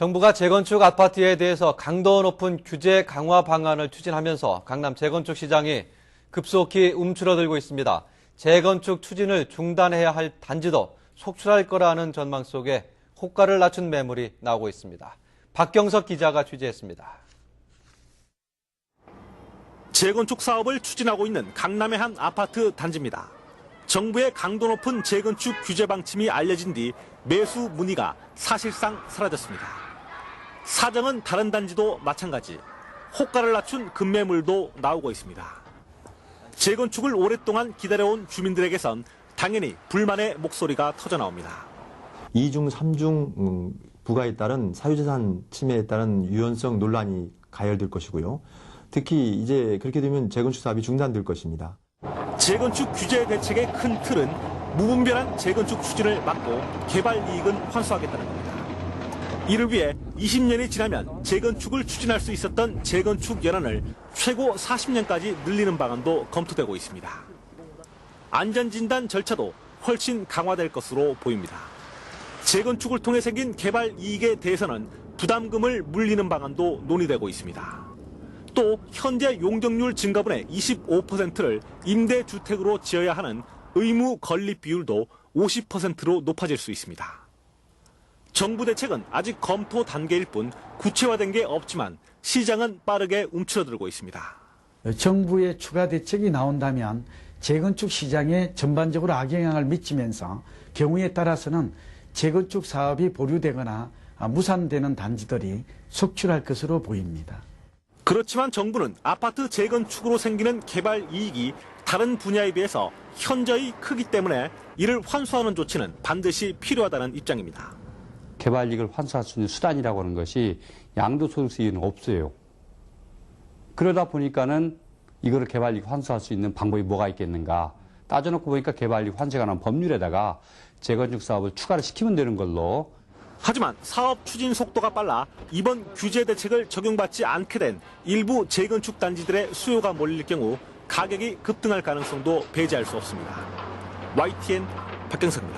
정부가 재건축 아파트에 대해서 강도 높은 규제 강화 방안을 추진하면서 강남 재건축 시장이 급속히 움츠러들고 있습니다. 재건축 추진을 중단해야 할 단지도 속출할 거라는 전망 속에 호가를 낮춘 매물이 나오고 있습니다. 박경석 기자가 취재했습니다. 재건축 사업을 추진하고 있는 강남의 한 아파트 단지입니다. 정부의 강도 높은 재건축 규제 방침이 알려진 뒤 매수 문의가 사실상 사라졌습니다. 사정은 다른 단지도 마찬가지. 호가를 낮춘 급매물도 나오고 있습니다. 재건축을 오랫동안 기다려온 주민들에게선 당연히 불만의 목소리가 터져나옵니다. 이중삼중 음, 부과에 따른 사유재산 침해에 따른 유연성 논란이 가열될 것이고요. 특히 이제 그렇게 되면 재건축 사업이 중단될 것입니다. 재건축 규제 대책의 큰 틀은 무분별한 재건축 추진을 막고 개발 이익은 환수하겠다는 겁니다. 이를 위해 20년이 지나면 재건축을 추진할 수 있었던 재건축 연한을 최고 40년까지 늘리는 방안도 검토되고 있습니다. 안전진단 절차도 훨씬 강화될 것으로 보입니다. 재건축을 통해 생긴 개발 이익에 대해서는 부담금을 물리는 방안도 논의되고 있습니다. 또 현재 용적률 증가분의 25%를 임대주택으로 지어야 하는 의무 건립 비율도 50%로 높아질 수 있습니다. 정부 대책은 아직 검토 단계일 뿐 구체화된 게 없지만 시장은 빠르게 움츠러들고 있습니다. 정부의 추가 대책이 나온다면 재건축 시장에 전반적으로 악영향을 미치면서 경우에 따라서는 재건축 사업이 보류되거나 아, 무산되는 단지들이 속출할 것으로 보입니다. 그렇지만 정부는 아파트 재건축으로 생기는 개발 이익이 다른 분야에 비해서 현저히 크기 때문에 이를 환수하는 조치는 반드시 필요하다는 입장입니다. 개발 이익을 환수할 수 있는 수단이라고 하는 것이 양도소득세는 없어요. 그러다 보니까는 이거를 개발 이익 환수할 수 있는 방법이 뭐가 있겠는가. 따져놓고 보니까 개발 이익 환수에 관한 법률에다가 재건축 사업을 추가를 시키면 되는 걸로 하지만 사업 추진 속도가 빨라 이번 규제 대책을 적용받지 않게 된 일부 재건축 단지들의 수요가 몰릴 경우 가격이 급등할 가능성도 배제할 수 없습니다. YTN 박경석입니다.